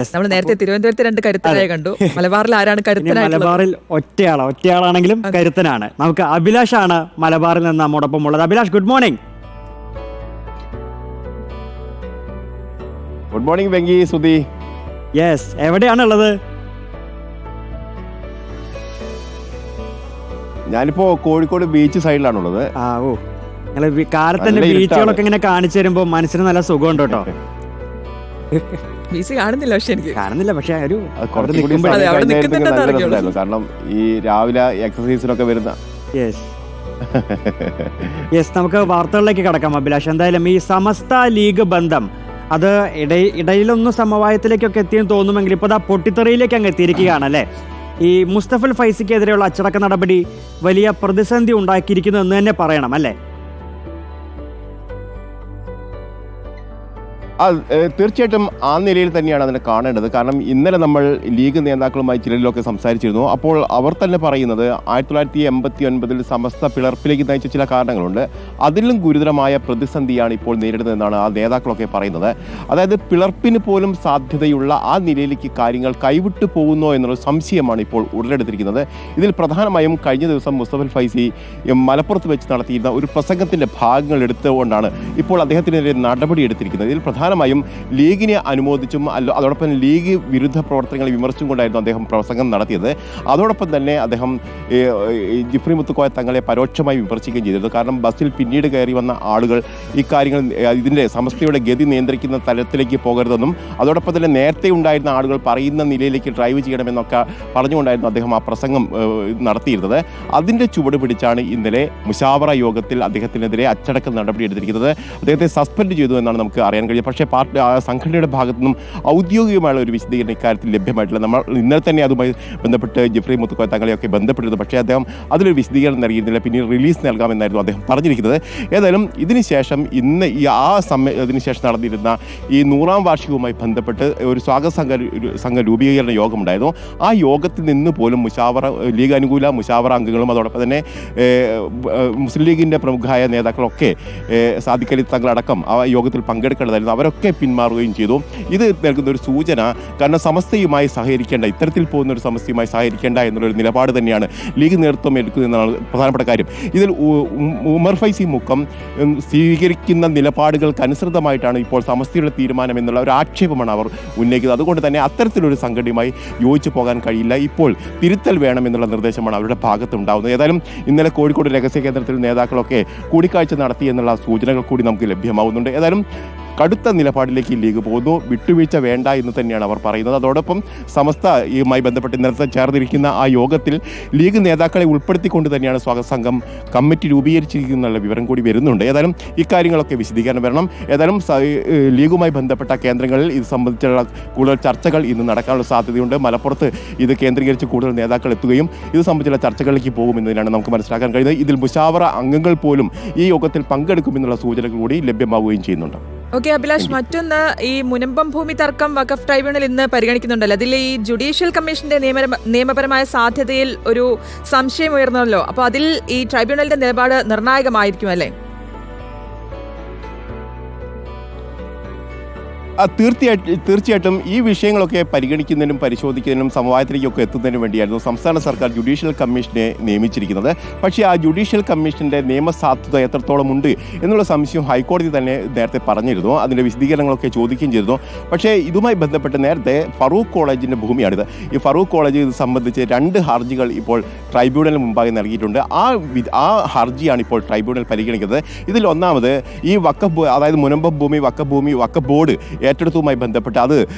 നമ്മൾ നേരത്തെ തിരുവനന്തപുരത്ത് രണ്ട് കരുത്തരായ കണ്ടു. മലബാറിൽ ആരാണ് മലബാറിൽ ഒറ്റയാളോ. ഒറ്റയാളാണെങ്കിലും കരുത്തനാണ്. നമുക്ക് അഭിലാഷ് ആണ് മലബാറിൽ നിന്ന് നമ്മോടൊപ്പം ഉള്ളത്. Abhilash good morning good morning Venki Sudhi yes എവിടെയാണ് ഉള്ളത് ഞാനിപ്പോ കോഴിക്കോട് ബീച്ച് സൈഡിലാണുള്ളത് ആ ഓ. നിങ്ങൾ കാലത്തിന്റെ ബീച്ചുകളൊക്കെ ഇങ്ങനെ കാണിച്ചു തരുമ്പോ മനസ്സിന് നല്ല സുഖമുണ്ട് കേട്ടോ. കാണുന്നില്ല പക്ഷെ എനിക്ക്. കാണുന്നില്ല പക്ഷെ ഒരു കാരണം ഈ രാവിലെ എക്സസൈസിനൊക്കെ വരുന്ന യെസ് യെസ് നമുക്ക് വാർത്തകളിലേക്ക് കടക്കാം അഭിലാഷ്. എന്തായാലും ഈ സമസ്ത ലീഗ് ബന്ധം അത് ഇടയിൽ ഇടയിലൊന്നും സമവായത്തിലേക്കൊക്കെ എത്തിയെന്ന് തോന്നുമെങ്കിൽ ഇപ്പോൾ ആ പൊട്ടിത്തെറിയിലേക്ക് അങ്ങ് എത്തിയിരിക്കുകയാണ് അല്ലേ? ഈ മുസ്തഫൽ ഫൈസിക്കെതിരെയുള്ള അച്ചടക്ക നടപടി വലിയ പ്രതിസന്ധി ഉണ്ടാക്കിയിരിക്കുന്നു എന്ന് തന്നെ പറയണം അല്ലേ? തീർച്ചയായിട്ടും ആ നിലയിൽ തന്നെയാണ് അതിനെ കാണേണ്ടത്. കാരണം ഇന്നലെ നമ്മൾ ലീഗ് നേതാക്കളുമായി ചിലരിലൊക്കെ സംസാരിച്ചിരുന്നു. അപ്പോൾ അവർ തന്നെ പറയുന്നത് ആയിരത്തി തൊള്ളായിരത്തി എൺപത്തി ഒൻപതിൽ സമസ്ത പിളർപ്പിലേക്ക് നയിച്ച ചില കാരണങ്ങളുണ്ട്. അതിലും ഗുരുതരമായ പ്രതിസന്ധിയാണ് ഇപ്പോൾ നേരിടുന്നതെന്നാണ് ആ നേതാക്കളൊക്കെ പറയുന്നത്. അതായത് പിളർപ്പിന് പോലും സാധ്യതയുള്ള ആ നിലയിലേക്ക് കാര്യങ്ങൾ കൈവിട്ടു പോകുന്നോ എന്നുള്ള സംശയമാണ് ഇപ്പോൾ ഉടലെടുത്തിരിക്കുന്നത്. ഇതിൽ പ്രധാനമായും കഴിഞ്ഞ ദിവസം മുസ്തഫൽ ഫൈസി മലപ്പുറത്ത് വെച്ച് നടത്തിയിരുന്ന ഒരു പ്രസംഗത്തിന്റെ ഭാഗങ്ങൾ എടുത്തുകൊണ്ടാണ് ഇപ്പോൾ അദ്ദേഹത്തിനെതിരെ നടപടി എടുത്തിരിക്കുന്നത്. ഇതിൽ പ്രധാനമായും ലീഗിനെ അനുമോദിച്ചും അതോടൊപ്പം ലീഗ് വിരുദ്ധ പ്രവർത്തനങ്ങളെ വിമർശിച്ചും കൊണ്ടായിരുന്നു അദ്ദേഹം പ്രസംഗം നടത്തിയത്. അതോടൊപ്പം തന്നെ അദ്ദേഹം ജിഫ്രി മുത്തുക്കോയ തങ്ങളെ പരോക്ഷമായി വിമർശിക്കുകയും ചെയ്തിരുന്നു. കാരണം ബസ്സിൽ പിന്നീട് കയറി വന്ന ആളുകൾ ഇക്കാര്യങ്ങൾ ഇതിന്റെ സമസ്തയുടെ ഗതി നിയന്ത്രിക്കുന്ന തലത്തിലേക്ക് പോകരുതെന്നും അതോടൊപ്പം തന്നെ നേരത്തെ ഉണ്ടായിരുന്ന ആളുകൾ പറയുന്ന നിലയിലേക്ക് ഡ്രൈവ് ചെയ്യണമെന്നൊക്കെ പറഞ്ഞുകൊണ്ടായിരുന്നു അദ്ദേഹം ആ പ്രസംഗം നടത്തിയിരുന്നത്. അതിന്റെ ചുവട് പിടിച്ചാണ് ഇന്നലെ മുഷാവറ യോഗത്തിൽ അദ്ദേഹത്തിനെതിരെ അച്ചടക്ക നടപടി എടുത്തിരിക്കുന്നത് അദ്ദേഹത്തെ സസ്പെൻഡ് ചെയ്തു എന്നാണ് നമുക്ക് അറിയാൻ കഴിയുന്നത് പക്ഷേ പാർട്ടി ആ സംഘടനയുടെ ഭാഗത്തു നിന്നും ഔദ്യോഗികമായുള്ള ഒരു വിശദീകരണം ഇക്കാര്യത്തിൽ ലഭ്യമായിട്ടില്ല. നമ്മൾ ഇന്നലെ തന്നെ അതുമായി ബന്ധപ്പെട്ട് ജിഫ്രി മുത്തുക്കോയ തങ്ങളെയൊക്കെ ബന്ധപ്പെട്ടിരുന്നു. പക്ഷേ അദ്ദേഹം അതിലൊരു വിശദീകരണം നൽകിയിരുന്നില്ല. പിന്നീട് റിലീസ് നൽകാമെന്നായിരുന്നു അദ്ദേഹം പറഞ്ഞിരിക്കുന്നത്. ഏതായാലും ഇതിനുശേഷം ഇന്ന് ഈ ആ സമയ ഇതിനുശേഷം നടന്നിരുന്ന ഈ നൂറാം വാർഷികവുമായി ബന്ധപ്പെട്ട് ഒരു സ്വാഗത സംഘ സംഘ രൂപീകരണ യോഗമുണ്ടായിരുന്നു. ആ യോഗത്തിൽ നിന്ന് പോലും മുഷാവറ ലീഗ് അനുകൂല മുഷാവറ അംഗങ്ങളും അതോടൊപ്പം തന്നെ മുസ്ലിം ലീഗിന്റെ പ്രമുഖമായ നേതാക്കളൊക്കെ സാധിക്കലി സാദിഖ് അലി തങ്ങളടക്കം ആ യോഗത്തിൽ പങ്കെടുക്കേണ്ടതായിരുന്നു. അവരൊക്കെ പിന്മാറുകയും ചെയ്തു. ഇത് നൽകുന്ന ഒരു സൂചന കാരണം സമസ്തയുമായി സഹകരിക്കേണ്ട ഇത്തരത്തിൽ പോകുന്ന ഒരു സമസ്തയുമായി സഹകരിക്കേണ്ട എന്നുള്ളൊരു നിലപാട് തന്നെയാണ് ലീഗ് നേതൃത്വം എടുക്കുന്നതെന്നാണ് പ്രധാനപ്പെട്ട കാര്യം. ഇതിൽ ഉമർ ഫൈസി മുക്കം സ്വീകരിക്കുന്ന നിലപാടുകൾക്ക് അനുസൃതമായിട്ടാണ് ഇപ്പോൾ സമസ്തയുടെ തീരുമാനം എന്നുള്ള ഒരു ആക്ഷേപമാണ് അവർ ഉന്നയിക്കുന്നത്. അതുകൊണ്ട് തന്നെ അത്തരത്തിലൊരു സംഘടനയുമായി യോജിച്ചു പോകാൻ കഴിയില്ല. ഇപ്പോൾ തിരുത്തൽ വേണം എന്നുള്ള നിർദ്ദേശമാണ് അവരുടെ ഭാഗത്തുണ്ടാകുന്നത് ഏതായാലും ഇന്നലെ കോഴിക്കോട് രഹസ്യ കേന്ദ്രത്തിൽ നേതാക്കളൊക്കെ കൂടിക്കാഴ്ച നടത്തി എന്നുള്ള സൂചനകൾ കൂടി നമുക്ക് ലഭ്യമാവുന്നുണ്ട്. ഏതായാലും കടുത്ത നിലപാടിലേക്ക് ലീഗ് പോകുന്നു. വിട്ടുവീഴ്ച വേണ്ട എന്ന് തന്നെയാണ് അവർ പറയുന്നത്. അതോടൊപ്പം സമസ്ത ഇതുമായി ബന്ധപ്പെട്ട് ഇന്നലത്തെ ചേർന്നിരിക്കുന്ന ആ യോഗത്തിൽ ലീഗ് നേതാക്കളെ ഉൾപ്പെടുത്തിക്കൊണ്ട് തന്നെയാണ് സ്വാഗത സംഘം കമ്മിറ്റി രൂപീകരിച്ചിരിക്കുന്നുള്ള വിവരം കൂടി വരുന്നുണ്ട്. ഏതായാലും ഇക്കാര്യങ്ങളൊക്കെ വിശദീകരണം വരണം. ഏതായാലും ലീഗുമായി ബന്ധപ്പെട്ട കേന്ദ്രങ്ങളിൽ ഇത് സംബന്ധിച്ചുള്ള കൂടുതൽ ചർച്ചകൾ ഇന്ന് നടക്കാനുള്ള സാധ്യതയുണ്ട്. മലപ്പുറത്ത് ഇത് കേന്ദ്രീകരിച്ച് കൂടുതൽ നേതാക്കൾ എത്തുകയും ഇത് സംബന്ധിച്ചുള്ള ചർച്ചകളിലേക്ക് പോകുമെന്നതിനാണ് നമുക്ക് മനസ്സിലാക്കാൻ കഴിയുന്നത്. ഇതിൽ മുഷാവറ അംഗങ്ങൾ പോലും ഈ യോഗത്തിൽ പങ്കെടുക്കുമെന്നുള്ള സൂചനകൾ കൂടി ലഭ്യമാവുകയും ചെയ്യുന്നുണ്ട്. ഓക്കെ അഭിലാഷ് മറ്റൊന്ന് ഈ മുനമ്പം ഭൂമി തർക്കം വഖഫ് ട്രൈബ്യൂണൽ ഇന്ന് പരിഗണിക്കുന്നുണ്ടല്ലോ. അതിൽ ഈ ജുഡീഷ്യൽ കമ്മീഷന്റെ നിയമ നിയമപരമായ സാധ്യതയിൽ ഒരു സംശയം ഉയർന്നല്ലോ. അപ്പോൾ അതിൽ ഈ ട്രൈബ്യൂണലിന്റെ നിലപാട് നിർണായകമായിരിക്കും അല്ലേ? തീർച്ചയായിട്ടും തീർച്ചയായിട്ടും ഈ വിഷയങ്ങളൊക്കെ പരിഗണിക്കുന്നതിനും പരിശോധിക്കുന്നതിനും സമവായത്തിലേക്കൊക്കെ എത്തുന്നതിനും വേണ്ടിയായിരുന്നു സംസ്ഥാന സർക്കാർ ജുഡീഷ്യൽ കമ്മീഷനെ നിയമിച്ചിരിക്കുന്നത്. പക്ഷേ ആ ജുഡീഷ്യൽ കമ്മീഷന്റെ നിയമസാധുത എത്രത്തോളം ഉണ്ട് എന്നുള്ള സംശയം ഹൈക്കോടതി തന്നെ നേരത്തെ പറഞ്ഞിരുന്നു. അതിന്റെ വിശദീകരണങ്ങളൊക്കെ ചോദിക്കുകയും ചെയ്തിരുന്നു. പക്ഷേ ഇതുമായി ബന്ധപ്പെട്ട് നേരത്തെ ഫറൂഖ് കോളേജിന്റെ ഭൂമിയാണിത്. ഈ ഫറൂഖ് കോളേജ് ഇത് സംബന്ധിച്ച് രണ്ട് ഹർജികൾ ഇപ്പോൾ ട്രൈബ്യൂണൽ മുമ്പാകെ നൽകിയിട്ടുണ്ട്. ആ ആ ഹർജിയാണ് ഇപ്പോൾ ട്രൈബ്യൂണൽ പരിഗണിക്കുന്നത്. ഇതിൽ ഒന്നാമത് ഈ വക്കഫ് അതായത് മുനമ്പ ഭൂമി വക്കഫ് ഭൂമി വക്കഫ് ബോർഡ് ഏറ്റെടുത്തതുമായി ബന്ധപ്പെട്ട് അത്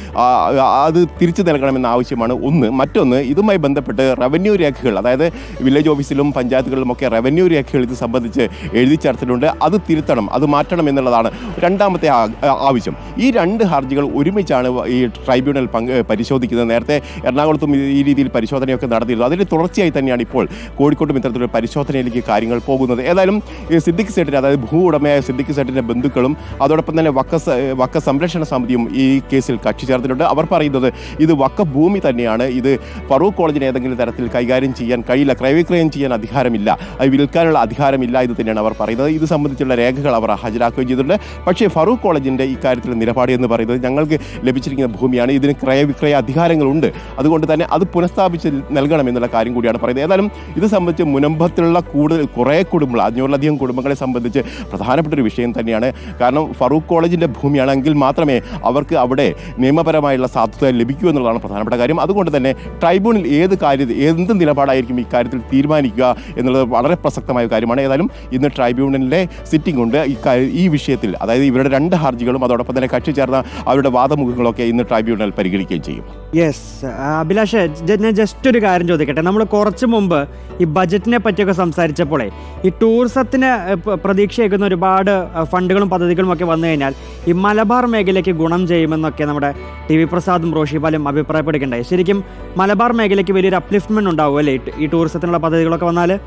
അത് തിരിച്ചു നൽകണമെന്ന ആവശ്യമാണ് ഒന്ന്. മറ്റൊന്ന് ഇതുമായി ബന്ധപ്പെട്ട് റവന്യൂ രേഖകൾ അതായത് വില്ലേജ് ഓഫീസിലും പഞ്ചായത്തുകളിലും ഒക്കെ റവന്യൂ രേഖകൾ ഇത് സംബന്ധിച്ച് എഴുതി ചേർത്തിട്ടുണ്ട്. അത് തിരുത്തണം അത് മാറ്റണം എന്നുള്ളതാണ് രണ്ടാമത്തെ ആവശ്യം. ഈ രണ്ട് ഹർജികൾ ഒരുമിച്ചാണ് ഈ ട്രൈബ്യൂണൽ പങ്ക് പരിശോധിക്കുന്നത്. നേരത്തെ എറണാകുളത്തും ഈ- രീതിയിൽ പരിശോധനയൊക്കെ നടത്തിയിരുന്നു. അതിന്റെ തുടർച്ചയായി തന്നെയാണ് ഇപ്പോൾ കോഴിക്കോട്ടും ഇത്തരത്തിലൊരു പരിശോധനയിലേക്ക് കാര്യങ്ങൾ പോകുന്നത്. ഏതായാലും സിദ്ദിഖ് സേട്ടിന് അതായത് ഭൂ ഉടമയായ സിദ്ദിഖ് സേട്ടിന്റെ ബന്ധുക്കളും അതോടൊപ്പം തന്നെ വക്ക വക്ക സംരക്ഷണ സമിതിയും ഈ കേസിൽ കക്ഷി ചേർത്തിട്ടുണ്ട്. അവർ പറയുന്നത് ഇത് വക്ക ഭൂമി തന്നെയാണ്. ഇത് ഫറൂഖ് കോളേജിന് ഏതെങ്കിലും തരത്തിൽ കൈകാര്യം ചെയ്യാൻ കഴിയില്ല ക്രയവിക്രയം ചെയ്യാൻ അധികാരമില്ല. അത് വിൽക്കാനുള്ള അധികാരമില്ല ഇത് തന്നെയാണ് അവർ പറയുന്നത്. ഇത് സംബന്ധിച്ചുള്ള രേഖകൾ അവർ ഹാജരാക്കുകയും ചെയ്തിട്ടുണ്ട്. പക്ഷേ ഫറൂഖ് കോളേജിന്റെ ഇക്കാര്യത്തിൽ നിലപാട് എന്ന് പറയുന്നത് ഞങ്ങൾക്ക് ലഭിച്ചിരിക്കുന്ന ഭൂമിയാണ്. ഇതിന് ക്രയവിക്രയ അധികാരങ്ങളുണ്ട്. അതുകൊണ്ട് തന്നെ അത് പുനഃസ്ഥാപിച്ച് നൽകണം എന്നുള്ള കാര്യം കൂടിയാണ് പറയുന്നത്. ഏതായാലും ഇത് സംബന്ധിച്ച് മുനമ്പത്തിലുള്ള കൂടുതൽ കുറേ കുടുംബങ്ങൾ അഞ്ഞൂറിലധികം കുടുംബങ്ങളെ സംബന്ധിച്ച് പ്രധാനപ്പെട്ട ഒരു വിഷയം തന്നെയാണ്. കാരണം ഫറൂഖ് കോളേജിന്റെ ഭൂമിയാണെങ്കിൽ മാത്രമേ അവർക്ക് അവിടെ നിയമപരമായുള്ള സാധ്യത ലഭിക്കൂ എന്നുള്ളതാണ് പ്രധാനപ്പെട്ട കാര്യം. അതുകൊണ്ട് തന്നെ ട്രൈബ്യൂണൽ ഏത് കാര്യത്തിൽ എന്ത് നിലപാടായിരിക്കും ഇക്കാര്യത്തിൽ തീരുമാനിക്കുക എന്നുള്ളത് വളരെ പ്രസക്തമായ കാര്യമാണ്. ഏതായാലും ഇന്ന് ട്രൈബ്യൂണലിന്റെ സിറ്റിംഗ് ഉണ്ട്. ഇക്കാര്യം ഈ വിഷയത്തിൽ അതായത് ഇവരുടെ രണ്ട് ഹർജികളും അതോടൊപ്പം തന്നെ കക്ഷി ചേർന്ന അവരുടെ വാദമുഖങ്ങളൊക്കെ ഇന്ന് ട്രൈബ്യൂണൽ പരിഗണിക്കുകയും ചെയ്യും. യെസ് അഭിലാഷ് ഞാൻ ജസ്റ്റ് ഒരു കാര്യം ചോദിക്കട്ടെ. നമ്മൾ കുറച്ച് മുമ്പ് ഈ ബജറ്റിനെ പറ്റിയൊക്കെ സംസാരിച്ചപ്പോഴേ ഈ ടൂറിസത്തിന് പ്രതീക്ഷയേക്കുന്ന ഒരുപാട് ഫണ്ടുകളും പദ്ധതികളും ഒക്കെ വന്നു കഴിഞ്ഞാൽ ഈ മലബാർ മേഖലയ്ക്ക് ഗുണം ചെയ്യുമെന്നൊക്കെ നമ്മുടെ ടി വി പ്രസാദും റോഷിപാലും അഭിപ്രായപ്പെടുകയുണ്ടായി. ശരിക്കും മലബാർ മേഖലയ്ക്ക് വലിയൊരു അപ്ലിഫ്റ്റ്മെന്റ് ഉണ്ടാവും അല്ലേ? ഈ- ഈ ടൂറിസത്തിനുള്ള പദ്ധതികളൊക്കെ വന്നാൽ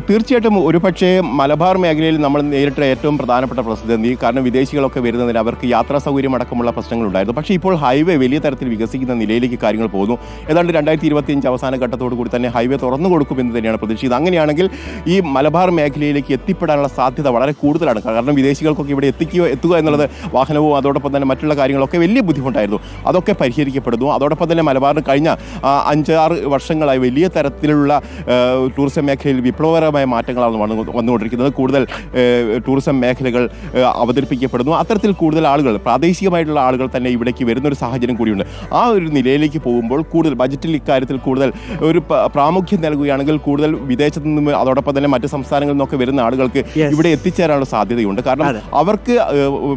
തീർച്ചയായിട്ടും ഒരുപക്ഷേ മലബാർ മേഖലയിൽ നമ്മൾ നേരിട്ട ഏറ്റവും പ്രധാനപ്പെട്ട പ്രതിസന്ധി കാരണം വിദേശികളൊക്കെ വരുന്നതിന് അവർക്ക് യാത്രാ സൗകര്യം അടക്കമുള്ള പ്രശ്നങ്ങളുണ്ടായിരുന്നു. പക്ഷേ ഇപ്പോൾ ഹൈവേ വലിയ തരത്തിൽ വികസിക്കുന്ന നിലയിലേക്ക് കാര്യങ്ങൾ പോകുന്നു. ഏതാണ്ട് രണ്ടായിരത്തി ഇരുപത്തിയഞ്ച് അവസാന ഘട്ടത്തോടു കൂടി തന്നെ ഹൈവേ തുറന്നു കൊടുക്കുമെന്ന് തന്നെയാണ് പ്രതീക്ഷിച്ചത് അങ്ങനെയാണെങ്കിൽ ഈ മലബാർ മേഖലയിലേക്ക് എത്തിപ്പെടാനുള്ള സാധ്യത വളരെ കൂടുതലാണ്. കാരണം വിദേശികൾക്കൊക്കെ ഇവിടെ എത്തിക്കുക എത്തുക എന്നുള്ളത് വാഹനവും അതോടൊപ്പം തന്നെ മറ്റുള്ള കാര്യങ്ങളൊക്കെ വലിയ ബുദ്ധിമുട്ടായിരുന്നു. അതൊക്കെ പരിഹരിക്കപ്പെടുന്നു. അതോടൊപ്പം തന്നെ മലബാറിന് കഴിഞ്ഞ അഞ്ചാറ് വർഷങ്ങളായി വലിയ തരത്തിലുള്ള ടൂറിസം മേഖലയിൽ വിപ്ലവകരമായ മാറ്റങ്ങളാണ് വന്നു വന്നുകൊണ്ടിരിക്കുന്നത്. കൂടുതൽ ടൂറിസം മേഖലകൾ അവതരിപ്പിക്കപ്പെടുന്നു. അത്തരത്തിൽ കൂടുതൽ ആളുകൾ പ്രാദേശികമായിട്ടുള്ള ആളുകൾ തന്നെ ഇവിടേക്ക് വരുന്നൊരു സാഹചര്യം കൂടിയുണ്ട്. ആ ഒരു നിലയിലേക്ക് പോകുമ്പോൾ കൂടുതൽ ബജറ്റിൽ ഇക്കാര്യത്തിൽ കൂടുതൽ ഒരു പ്രാമുഖ്യം നൽകുകയാണെങ്കിൽ കൂടുതൽ വിദേശത്തു നിന്നും അതോടൊപ്പം തന്നെ മറ്റ് സംസ്ഥാനങ്ങളിൽ നിന്നൊക്കെ വരുന്ന ആളുകൾക്ക് ഇവിടെ എത്തിച്ചേരാനുള്ള സാധ്യതയുണ്ട്. കാരണം അവർക്ക്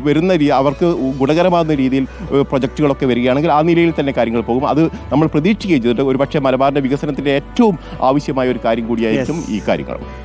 വരുന്ന അവർക്ക് ഗുണകരമാകുന്ന രീതിയിൽ പ്രൊജക്റ്റുകളൊക്കെ വരികയാണെങ്കിൽ ആ നിലയിൽ തന്നെ കാര്യങ്ങൾ പോകും. അത് നമ്മൾ പ്രതീക്ഷിക്കുകയും ചെയ്തിട്ട് ഒരുപക്ഷെ മലബാറിന്റെ വികസനത്തിന്റെ ഏറ്റവും ആവശ്യമായ ഒരു കാര്യം കൂടിയായിരിക്കും ഈ കാര്യങ്ങൾ. tomorrow.